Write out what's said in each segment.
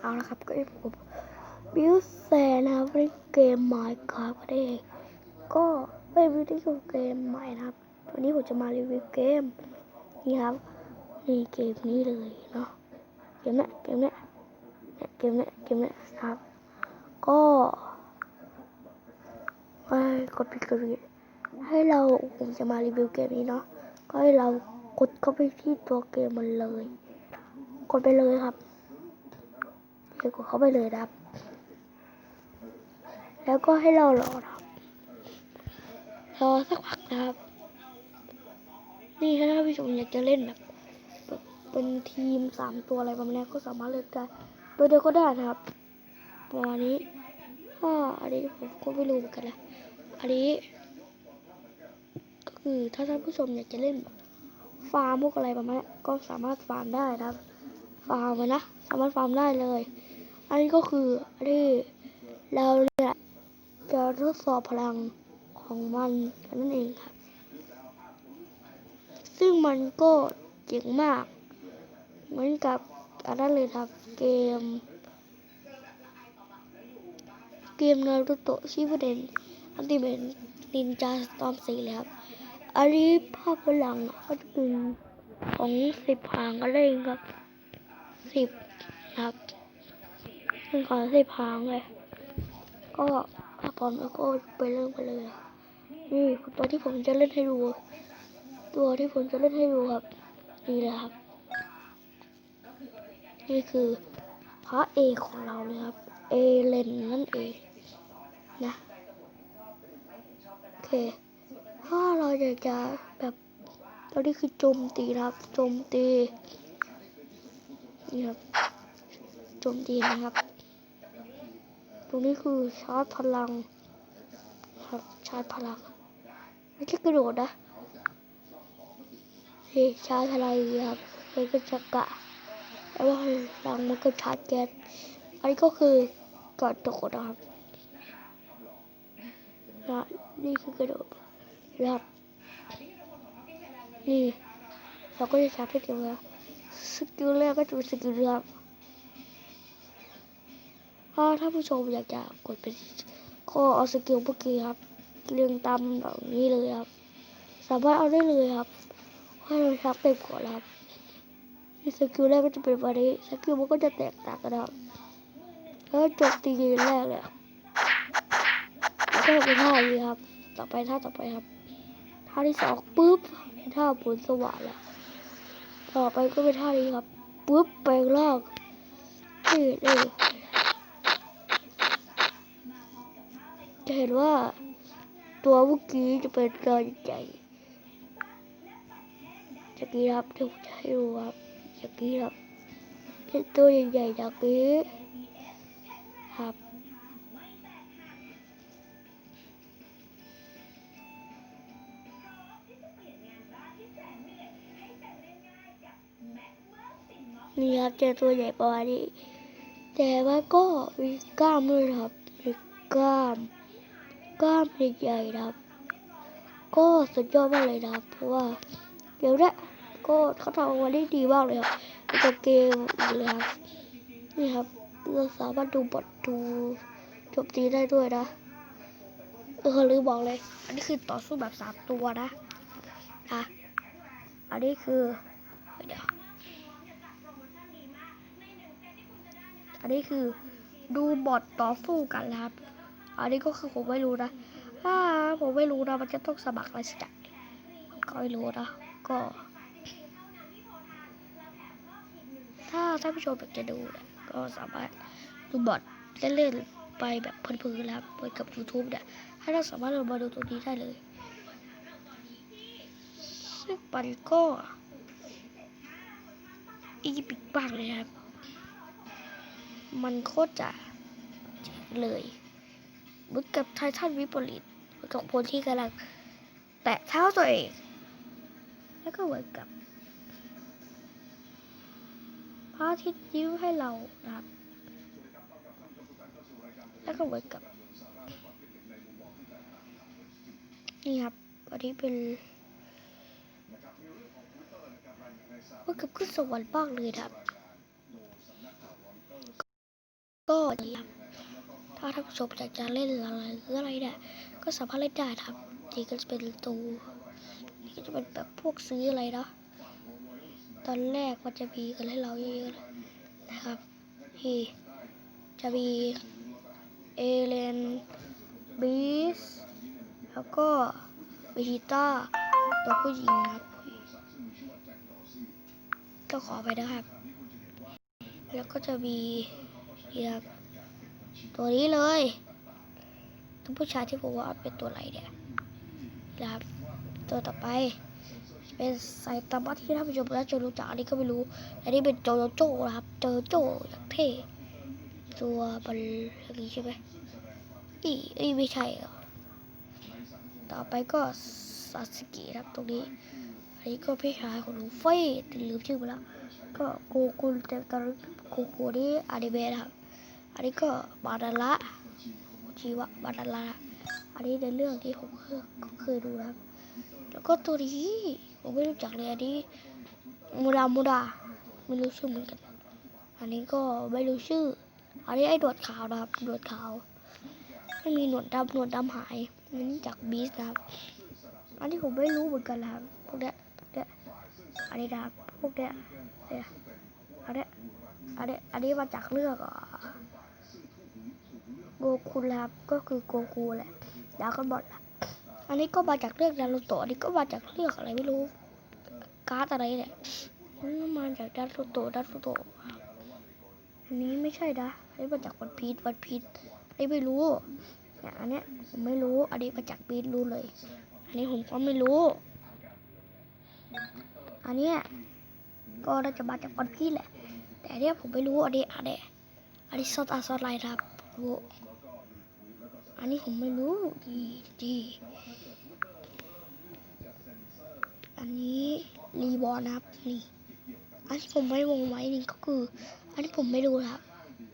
เอาละครับก็ผมบิวแซนะครับเล่นเกมไมค์ครับก็ได้ก็เป็นวิดีโอเกมใหม่นะครับ วันนี้ผมจะมารีวิวเกมนี่ครับนี่เกมนี้เลยเนาะเกมเนี้ยเกมเนี้ยเนี่ยเกมเนี้ยเกมเนี้ยครับ ก็ให้กดผิดกดผิดให้เราผมจะมารีวิวเกมนี้เนาะก็ให้เรากดเข้าไปที่ตัวเกมมันเลย กดไปเลยครับ เกดเข้าไปเลยนะครับ แล้วก็ให้เรารอนะครับรอสักพักนะครับ นี่ถ้าท่านผู้ชมอยากจะเล่นแบบเป็นทีมสามตัวอะไรประมาณนี้ก็สามารถเลือกได้ตัวเดียวก็ได้นะครับประมาณนี้ก็อันนี้ผมก็ไม่รู้เหมือนกันนะอันนี้ ก็คือถ้าท่านผู้ชมอยากจะเล่น ฟาร์มพวกอะไรประมาณนี้ก็สามารถฟาร์มได้นะครับ ฟาร์มนะ สามารถฟาร์มได้เลย อันนี้ก็คือที่เราเนี่ยจะทดสอบพลังของมันกันนั่นเองครับ ซึ่งมันก็เจ๋งมาก เหมือนกับอันนั้นเลยครับเกม เกมนารูโตะชิบเดนอันที่เป็นนินจาสตอมสีเลยครับอันนี้ภาพพลังอะก็จะเป็นของสิบหางกันเลยครับสิบครับ เป็นของสิบหางเลย ก็ถ้าพร้อมแล้วก็ไปเริ่มกันเลย นี่ตัวที่ผมจะเล่นให้ดู ตัวที่ผมจะเล่นให้ดูครับ นี่เลยครับ นี่คือพระเอกของเราเลยครับ เอเลนนั่นเองนะโอเค ถ้าเราอยากจะแบบตอนนี้คือโจมตีนะครับโจมตีนี่ครับโจมตีนะครับ รงนี้คือชาร์จพลังครับชาร์จพลังไม่ใช่กระโดดนะนี่ชาร์จอย่างนี้ครับเป็นกระจักะแล้วว่าหลังมันก็ชาร์จแก๊สอันนี้ก็คือกระโดดนะครับนะนี่คือกระโดดนะครับนี่เราก็จะชาร์จให้เต็มแล้วสกิลแรกก็จะเป็นสกิลครับ ถ้าท่านผู้ชมอยากจะกดไปก็เอาสกิลเมื่อกี้ครับ เรียงตามแบบนี้เลยครับ สามารถเอาได้เลยครับให้เราชักเต็มก่อนครับสกิลแรกก็จะเป็นแบบนี้สกิลมันก็จะแตกต่างกันครับแล้วจบตีแรกเลยแล้วก็เป็นท่านี้ครับ ต่อไปท่าต่อไปครับท่าที่สองปุ๊บเป็นท่าบนสว่านแล้วต่อไปก็เป็นท่านี้ครับปุ๊บแปลงร่างนี่นี่ จะเห็นว่าตัวเมื่อกี้จะเป็นตัวใหญ่จะกี้ครับเดี๋ยวผมจะให้ดูครับจะกี้ครับเป็นตัวใหญ่ๆจากนี้ครับนี่ครับเจอตัวใหญ่ประมาณนี้แต่ว่าก็มีกล้ามด้วยครับมีกล้าม กล้ามใหญ่ๆนะครับ ก็สุดยอดมากเลยนะครับเพราะว่าเกมเนี้ยก็เขาทำออกมาได้ดีมากเลยครับเป็นเกมเลยครับนี่ครับเราสามารถดูบทดูจมตีได้ด้วยนะเออลืมบอกเลย อันนี้คือต่อสู้แบบสามตัวนะนะอันนี้คือเดี๋ยวอันนี้คือดูบอทต่อสู้กันนะครับ อันนี้ก็คือผมไม่รู้นะถ้าผมไม่รู้นะมันจะต้องสมัครอะไรสักอย่างก็ไม่รู้นะก็ ถ้าท่านผู้ชมอยากจะดูเนี่ยก็สามารถดูบอทเล่นๆไปแบบเพลินๆแล้วไปกับ YouTube เนี่ยถ้าเราสามารถเรามาดูตัวนี้ได้เลยซึ่งมันก็อีพิกมากเลยครับ มันโคตรจะเลย เหมือนกับไททันวิปริตเหมือนกับคนที่กำลังแตะเท้าตัวเอง แล้วก็เหมือนกับพระอาทิตย์ยิ้วให้เรานะครับ แล้วก็เหมือนกับ นี่ครับอันนี้เป็นเมือกับขึ้นสวรรค์บ้างเลยครับ ก็ครับ ถ้าท่านผู้ชมอยากจะเล่นอะไรหรืออะไรเนี่ยก็สามารถเล่นได้ครับนี่ก็จะเป็นตูนี่ก็จะเป็นแบบพวกซื้ออะไรเนาะตอนแรกมันจะมีกันให้เราเยอะๆนะครับนี่จะมีเอเลนบีสแล้วก็เบจิต้าตัวผู้หญิงครับก็ขอไปนะครับ แล้วก็จะมีนี่ครับ ตัวนี้เลยตัวผู้ชายที่ผมว่าเป็นตัวอะไรเนี่ยนะครับ ตัวต่อไป เป็นไซตามะที่ท่านผู้ชมน่าจะรู้จักอันนี้ก็ไม่รู้อันนี้เป็นโจโจนะครับโจโจอย่างเท่ตัวบอลอย่างนี้ใช่ไหมอีอีไม่ใช่ต่อไปก็ซาสกิครับตรงนี้ อันนี้ก็พี่ชายของลูฟี่ต่ลืมชื่อไปแล้ว ก็โกกุลแต่ตอนโกกุนี่อนิเมะครับ อันนี้ก็บาดาระชีวะบาดาระอันนี้ในเรื่องที่ผมเคยเคยดูนะครับ แล้วก็ตัวนี้ผมไม่รู้จักเลยอันนี้มูดามูดาไม่รู้ชื่อเหมือนกัน อันนี้ก็ไม่รู้ชื่อ อันนี้ไอ้หนวดขาวนะครับหนวดขาวไม่มีหนวดดำหนวดดำหายนนี้จากบีสนะครับ อันนี้ผมไม่รู้เหมือนกันนะครับพวกเนี้ยเนี้ยอันนี้นะครับพวกเนี้ยเนี่ยอันเนี้ยอันเนี้ยอันนี้มาจากเรื่องอะ โกคุนะครับก็คือโกคูแหละดราก้อนบอลครับอันนี้ก็มาจากเรื่องนารูโตะอันนี้ก็มาจากเรื่องอะไรไม่รู้ การ์ดอะไรเนี่ยมาจากนารูโตะนารูโตะอันนี้ไม่ใช่นะอันนี้มาจากวันพีชวันพีชอันนี้ไม่รู้เนี่ยอันเนี้ยผมไม่รู้ อันนี้มาจากพีชรู้เลย อันนี้ผมก็ไม่รู้ อันเนี้ยก็น่าจะมาจากวันพีชแหละ แต่อันเนี้ยผมไม่รู้อันนี้อันเนี้ยอันนี้ซอสอาซอสไลน์ครับ รู้อันนี้ผมไม่รู้ดีดีอันนี้รีบอร์นะครับนี่อันที่ผมไม่วงไว้นี่ก็คือ อันที่ผมไม่รู้ครับ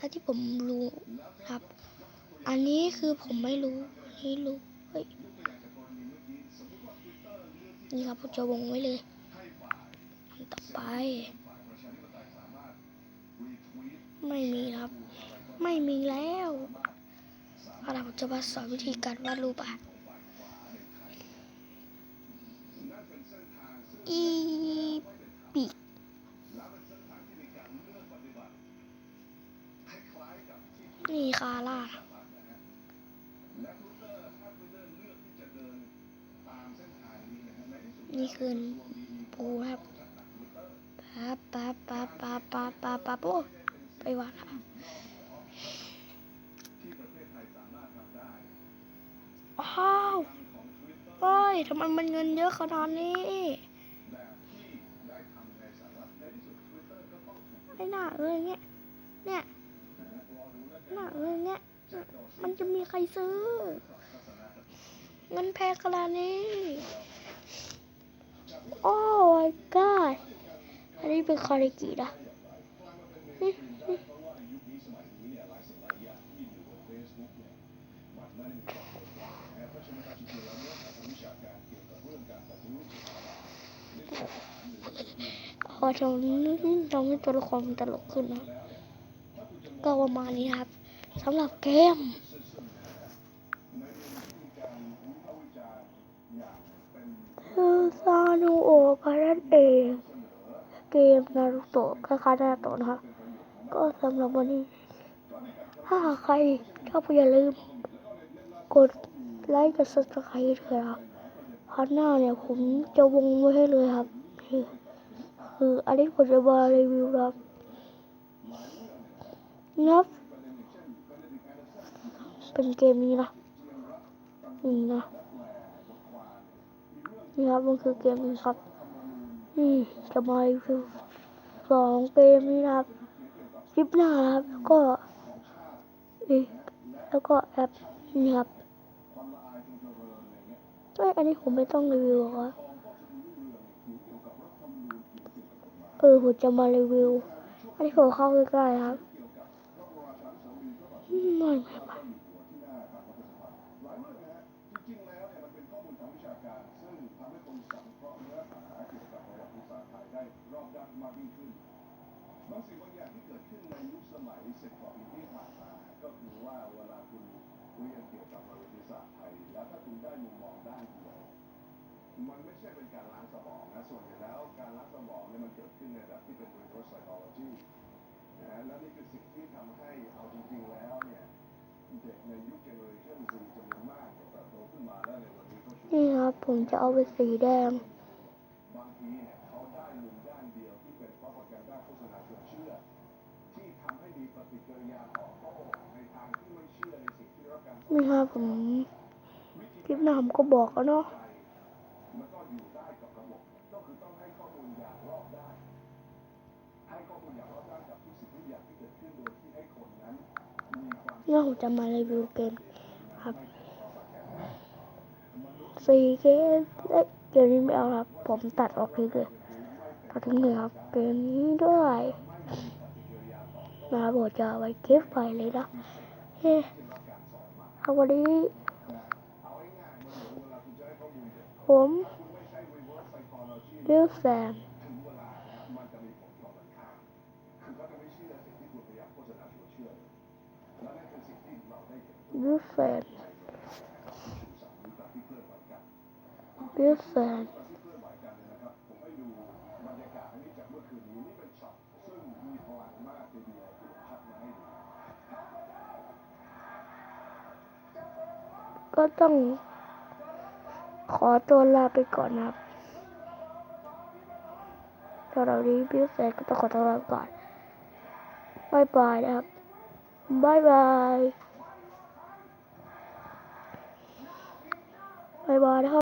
อันที่ผมรู้ครับ อันนี้คือผมไม่รู้นนี้รู้เฮ้ยนี่ครับผมจะวงไว้เลยอันต่อไป ไม่มีครับ ไม่มีแล้วเอาล่ะผมจะมาสอนวิธีการวาดรูปอะอีปีกนี่คาร่านี่คือปูครับปั๊บปั๊บปั๊บปั๊บปั๊บปั๊บปั๊บไปวัดครับ อ้าวเฮ้ยทำไมมันเงินเยอะขนาดนี้ไอ้หน้าเอ้ยเงี้ยเนี่ยหน้าเอ้ยเงี้ยมันจะมีใครซื้อ เงินแพงขนาดนี้ โอ้ my god อันนี้เป็นคาริกินะ พอตรงนี้ทำให้ตัวละครมันตลกขึ้นนะก็ประมาณนี้ครับสำหรับเกมคือซานูโอกันนั่นเองเกมนารูโตะคล้ายๆนารูโตะนะครับก็สำหรับวันนี้ ถ้าใครชอบอย่าลืม กดไลค์กด subscribe ด้วยครับครั้งหน้าเนี่ยผมจะวงไว้ให้เลยครับ คืออันนี้ผมจะมารีวิวครับนับเป็นเกมนี้นะนี่นะนี่ครับมันคือเกมนี้ครับนี่จะมารีวิวสองเกมนี้นะครับคลิปหน้าครับแล้วก็นี่แล้วก็แอปนี่ครับเอ้ยอันนี้ผมไม่ต้องรีวิวหรอครับ เออผมจะมารีวิว อันนี้ผมเข้าใกล้ๆครับอืมไม่ไม่ไม่บางสิ่งบางอย่างที่เกิดขึ้นในยุคสมัยสิบกว่าปีที่ผ่านมาเรียนเกี่ยวกับประวัติศาสตร์ไทย แล้วถ้าคุณได้มุมมองด้านเดียว มันไม่ใช่เป็นการล้างสมองนะส่วนใหญ่แล้วการล้างสมองเนี่ยมันเกิดขึ้นในระดับที่เป็น reverse psychology นะฮะและนี่คือสิ่งที่ทำให้เอาจริงๆแล้วเนี่ยเด็กในยุค generation Z จำนวนมากเนี่ยเติบโตขึ้นมาแล้วในวันนี้เขาชูนี่ครับผมจะเอาไปสีแดงบางทีเนี่ยเขาได้มุมด้านเดียวที่เป็น propaganda โฆษณาชวนเชื่อ ที่ทำให้มีปฏิกิริยาตอบโต้ในทางที่ไม่เชื่อในสิ่งที่ได้รับการสอนนี่ครับผมคลิปหน้าผมก็บอกแล้วเนาะ นี่ผมจะมารีวิวเกมครับสีเกมเอ้ยเกมนี้ไม่เอาครับ ผมตัดออกทิ้งเลยตัดทิ้งเลยครับ เกมนี้ด้วยมาบอกจะไว้เก็บไปเลยนะเฮ้เอาวันนี้เอาง่ายๆมัน ได้เห็นเลือกแซมในที่ชูสามนิ้วเคลื่อนไหวกันเลือแซมกับที่เคลื่อนไหวกันเนี่ยนะครับผมให้ดูบรรยากาศอันนี้จากเมื่อคืนนี้นี่เป็นช็อตซึ่งมีพลังมากทีเดียวที่ผมคัดมาให้ดูก็ต้องขอตัวลาไปก่อนนะครับสำหรับวันนี้พี่แซมก็ต้องขอตัวลาไปก่อนบายบายนะครับบายบาย